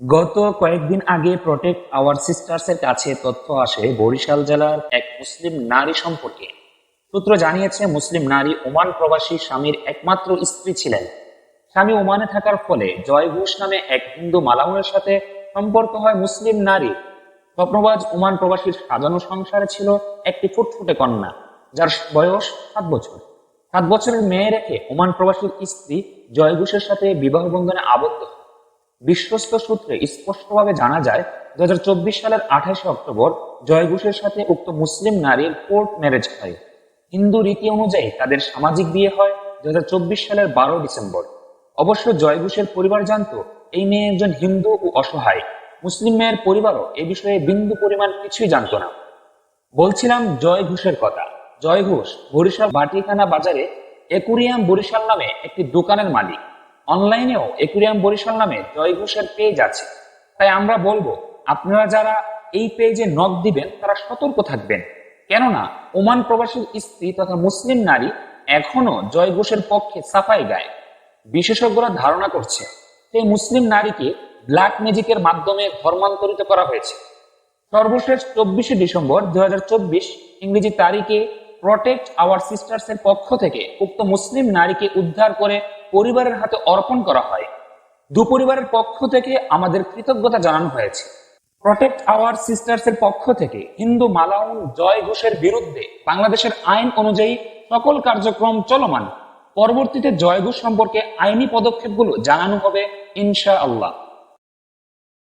গত কয়েকদিন আগে প্রোটেক্ট আওয়ার সিস্টার্স এর কাছে তথ্য আসে, বরিশাল জেলার এক মুসলিম নারী সম্পর্কে। সূত্র জানিয়েছে, মুসলিম নারী ওমান প্রবাসী স্বামীর একমাত্র স্ত্রী ছিলেন। স্বামী ওমানে থাকার ফলে জয় ঘোষ নামে এক হিন্দু মালাউনের সাথে সম্পর্ক হয় মুসলিম নারী স্বপ্নবাজ ওমান প্রবাসীর সাজানো সংসারে ছিল একটি ফুটফুটে কন্যা, যার বয়স সাত বছর। সাত বছরের মেয়ে রেখে ওমান প্রবাসীর স্ত্রী জয় ঘোষের সাথে বিবাহ বন্ধনে আবদ্ধ হন বিশ্বস্ত সূত্রে স্পষ্টভাবে জানা যায় দুই হাজার চব্বিশ সালের আঠাশে অক্টোবর জয় ঘোষের সাথে উক্ত মুসলিম নারীর কোর্ট ম্যারেজ হয়। হিন্দু রীতি অনুযায়ী তাদের সামাজিক বিয়ে হয় দু সালের বারো ডিসেম্বর। অবশ্য জয় ঘোষের পরিবার জানতো, এই মেয়ে একজন হিন্দু ও অসহায়। মুসলিম মেয়ের পরিবারও এ বিষয়ে বিন্দু পরিমাণ কিছুই জানতো না। বলছিলাম জয় ঘোষের কথা। জয় ঘোষ বরিশাল বাটিখানা বাজারে একুরিয়াম বরিশাল নামে একটি দোকানের মালিক। অনলাইনেও একুরিয়াম বরিশাল নামে জয় ঘোষের পেজ আছে। তাই আমরা বলব, আপনারা যারা এই পেজে নক দিবেন, তারা সতর্ক থাকবেন। কেননা, ওমান প্রবাসীর স্ত্রী তথা মুসলিম নারী এখনও জয় ঘোষের পক্ষে সাফাই গায়। বিশেষজ্ঞরা ধারণা করছে, সেই মুসলিম নারীকে ব্ল্যাক ম্যাজিকের মাধ্যমে ধর্মান্তরিত করা হয়েছে। সর্বশেষ চব্বিশে ডিসেম্বর দুই হাজার চব্বিশ ইংরেজি তারিখে প্রটেক্ট আওয়ার সিস্টার্সের পক্ষ থেকে উক্ত মুসলিম নারীকে উদ্ধার করে পরিবারের হাতে অর্পণ করা হয়। দু পরিবারের পক্ষ থেকে আমাদের কৃতজ্ঞতা জানানো হয়েছে। প্রটেক্ট আওয়ার সিস্টার্স এর পক্ষ থেকে হিন্দু মালাউন জয় ঘোষের বিরুদ্ধে বাংলাদেশের আইন অনুযায়ী সকল কার্যক্রম চলমান। পরবর্তীতে জয় ঘোষ সম্পর্কে আইনি পদক্ষেপগুলো জানানো হবে ইনশা আল্লাহ